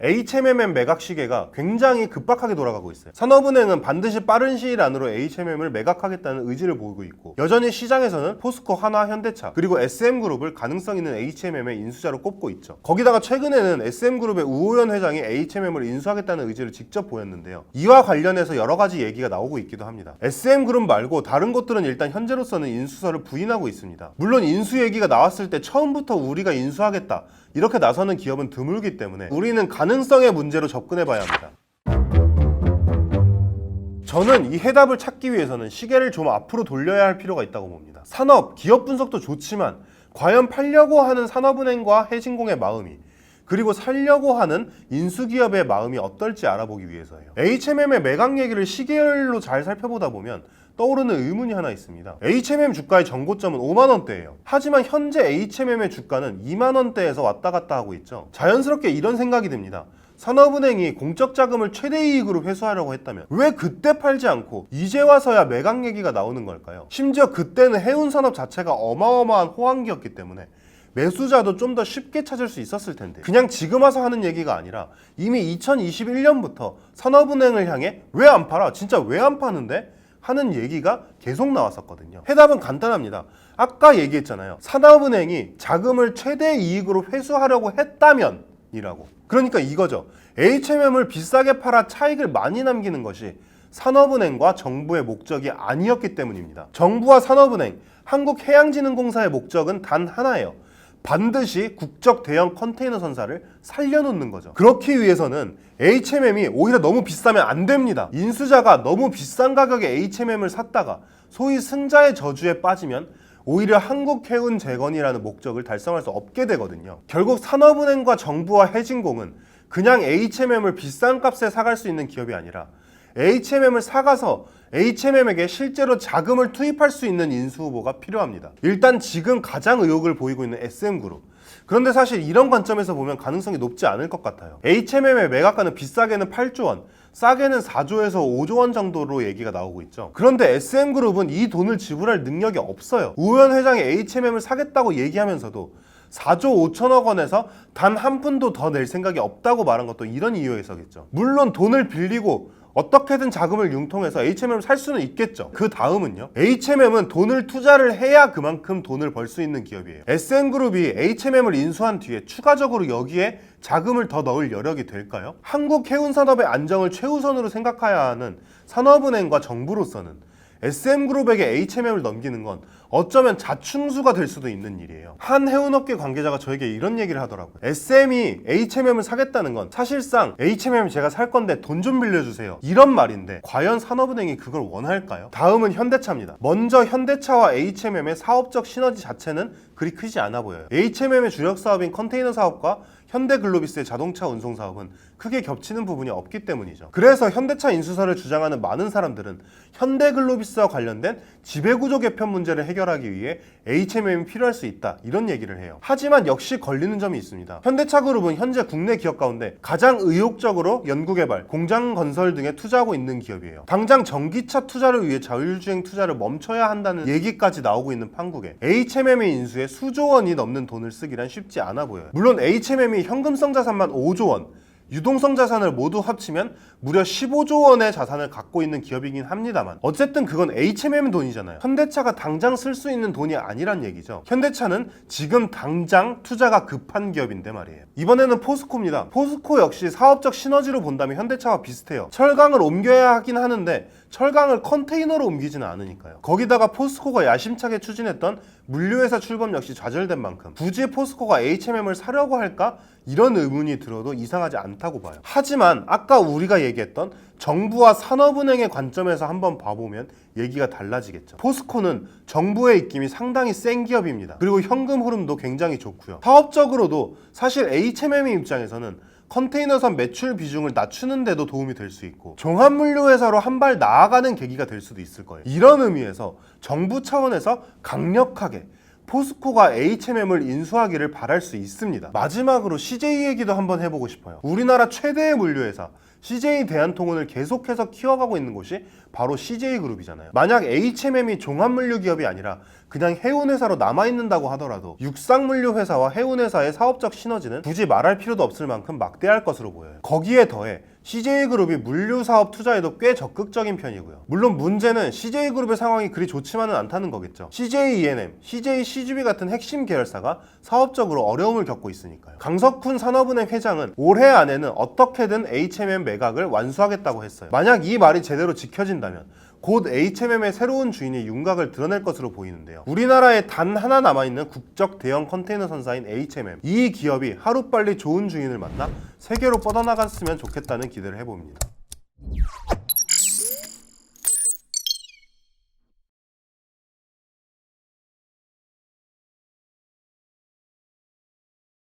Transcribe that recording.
HMM 매각 시계가 굉장히 급박하게 돌아가고 있어요. 산업은행은 반드시 빠른 시일 안으로 HMM을 매각하겠다는 의지를 보이고 있고 여전히 시장에서는 포스코, 하나, 현대차 그리고 SM그룹을 가능성 있는 HMM의 인수자로 꼽고 있죠. 거기다가 최근에는 SM그룹의 우호연 회장이 HMM을 인수하겠다는 의지를 직접 보였는데요. 이와 관련해서 여러 가지 얘기가 나오고 있기도 합니다. SM그룹 말고 다른 곳들은 일단 현재로서는 인수설을 부인하고 있습니다. 물론 인수 얘기가 나왔을 때 처음부터 우리가 인수하겠다 이렇게 나서는 기업은 드물기 때문에 우리는 가능성의 문제로 접근해 봐야 합니다. 저는 이 해답을 찾기 위해서는 시계를 좀 앞으로 돌려야 할 필요가 있다고 봅니다. 산업, 기업 분석도 좋지만 과연 팔려고 하는 산업은행과 해진공의 마음이 그리고 살려고 하는 인수기업의 마음이 어떨지 알아보기 위해서예요. HMM의 매각 얘기를 시계열로 잘 살펴보다 보면 떠오르는 의문이 하나 있습니다. HMM 주가의 정고점은 5만 원대예요. 하지만 현재 HMM의 주가는 2만 원대에서 왔다 갔다 하고 있죠. 자연스럽게 이런 생각이 듭니다. 산업은행이 공적 자금을 최대 이익으로 회수하려고 했다면 왜 그때 팔지 않고 이제 와서야 매각 얘기가 나오는 걸까요? 심지어 그때는 해운 산업 자체가 어마어마한 호황기였기 때문에 매수자도 좀 더 쉽게 찾을 수 있었을 텐데 그냥 지금 와서 하는 얘기가 아니라 이미 2021년부터 산업은행을 향해 왜 안 팔아? 진짜 왜 안 파는데? 하는 얘기가 계속 나왔었거든요. 해답은 간단합니다. 아까 얘기했잖아요. 산업은행이 자금을 최대 이익으로 회수하려고 했다면 이라고. 그러니까 이거죠. HMM을 비싸게 팔아 차익을 많이 남기는 것이 산업은행과 정부의 목적이 아니었기 때문입니다. 정부와 산업은행, 한국해양진흥공사의 목적은 단 하나예요. 반드시 국적 대형 컨테이너 선사를 살려놓는 거죠. 그렇기 위해서는 HMM이 오히려 너무 비싸면 안 됩니다. 인수자가 너무 비싼 가격에 HMM을 샀다가 소위 승자의 저주에 빠지면 오히려 한국해운 재건이라는 목적을 달성할 수 없게 되거든요. 결국 산업은행과 정부와 해진공은 그냥 HMM을 비싼 값에 사갈 수 있는 기업이 아니라 HMM을 사가서 HMM에게 실제로 자금을 투입할 수 있는 인수 후보가 필요합니다. 일단 지금 가장 의혹을 보이고 있는 SM그룹. 그런데 사실 이런 관점에서 보면 가능성이 높지 않을 것 같아요. HMM의 매각가는 비싸게는 8조 원, 싸게는 4조에서 5조 원 정도로 얘기가 나오고 있죠. 그런데 SM그룹은 이 돈을 지불할 능력이 없어요. 우현 회장이 HMM을 사겠다고 얘기하면서도 4조 5천억 원에서 단 한 푼도 더 낼 생각이 없다고 말한 것도 이런 이유에서겠죠. 물론 돈을 빌리고 어떻게든 자금을 융통해서 HMM을 살 수는 있겠죠. 그 다음은요. HMM은 돈을 투자를 해야 그만큼 돈을 벌 수 있는 기업이에요. SM그룹이 HMM을 인수한 뒤에 추가적으로 여기에 자금을 더 넣을 여력이 될까요? 한국 해운 산업의 안정을 최우선으로 생각해야 하는 산업은행과 정부로서는 SM그룹에게 HMM을 넘기는 건 어쩌면 자충수가 될 수도 있는 일이에요. 한 해운업계 관계자가 저에게 이런 얘기를 하더라고요. SM이 HMM을 사겠다는 건 사실상 HMM 제가 살 건데 돈 좀 빌려주세요. 이런 말인데 과연 산업은행이 그걸 원할까요? 다음은 현대차입니다. 먼저 현대차와 HMM의 사업적 시너지 자체는 그리 크지 않아 보여요. HMM의 주력 사업인 컨테이너 사업과 현대글로비스의 자동차 운송 사업은 크게 겹치는 부분이 없기 때문이죠. 그래서 현대차 인수사를 주장하는 많은 사람들은 현대글로비스와 관련된 지배구조 개편 문제를 해결하기 위해 HMM이 필요할 수 있다 이런 얘기를 해요. 하지만 역시 걸리는 점이 있습니다. 현대차 그룹은 현재 국내 기업 가운데 가장 의욕적으로 연구개발, 공장 건설 등에 투자하고 있는 기업이에요. 당장 전기차 투자를 위해 자율주행 투자를 멈춰야 한다는 얘기까지 나오고 있는 판국에 HMM의 인수에 수조 원이 넘는 돈을 쓰기란 쉽지 않아 보여요. 물론 HMM이 현금성 자산만 5조 원, 유동성 자산을 모두 합치면 무려 15조 원의 자산을 갖고 있는 기업이긴 합니다만 어쨌든 그건 HMM 돈이잖아요. 현대차가 당장 쓸 수 있는 돈이 아니란 얘기죠. 현대차는 지금 당장 투자가 급한 기업인데 말이에요. 이번에는 포스코입니다. 포스코 역시 사업적 시너지로 본다면 현대차와 비슷해요. 철강을 옮겨야 하긴 하는데 철강을 컨테이너로 옮기지는 않으니까요. 거기다가 포스코가 야심차게 추진했던 물류회사 출범 역시 좌절된 만큼 굳이 포스코가 HMM을 사려고 할까? 이런 의문이 들어도 이상하지 않다고 봐요. 하지만 아까 우리가 얘기했던 정부와 산업은행의 관점에서 한번 봐보면 얘기가 달라지겠죠. 포스코는 정부의 입김이 상당히 센 기업입니다. 그리고 현금 흐름도 굉장히 좋고요. 사업적으로도 사실 HMM의 입장에서는 컨테이너선 매출 비중을 낮추는 데도 도움이 될 수 있고 종합물류 회사로 한 발 나아가는 계기가 될 수도 있을 거예요. 이런 의미에서 정부 차원에서 강력하게 포스코가 H&M을 인수하기를 바랄 수 있습니다. 마지막으로 CJ 얘기도 한번 해보고 싶어요. 우리나라 최대의 물류회사 CJ 대한통운을 계속해서 키워가고 있는 곳이 바로 CJ 그룹이잖아요. 만약 H&M이 종합물류 기업이 아니라 그냥 해운회사로 남아있는다고 하더라도 육상물류 회사와 해운회사의 사업적 시너지는 굳이 말할 필요도 없을 만큼 막대할 것으로 보여요. 거기에 더해 CJ그룹이 물류사업 투자에도 꽤 적극적인 편이고요. 물론 문제는 CJ그룹의 상황이 그리 좋지만은 않다는 거겠죠. CJ E&M, CJ CGV 같은 핵심 계열사가 사업적으로 어려움을 겪고 있으니까요. 강석훈 산업은행 회장은 올해 안에는 어떻게든 H&M 매각을 완수하겠다고 했어요. 만약 이 말이 제대로 지켜진다면 곧 H&M의 새로운 주인이 윤곽을 드러낼 것으로 보이는데요. 우리나라에 단 하나 남아있는 국적 대형 컨테이너 선사인 H&M. 이 기업이 하루빨리 좋은 주인을 만나 세계로 뻗어나갔으면 좋겠다는 기대를 해봅니다.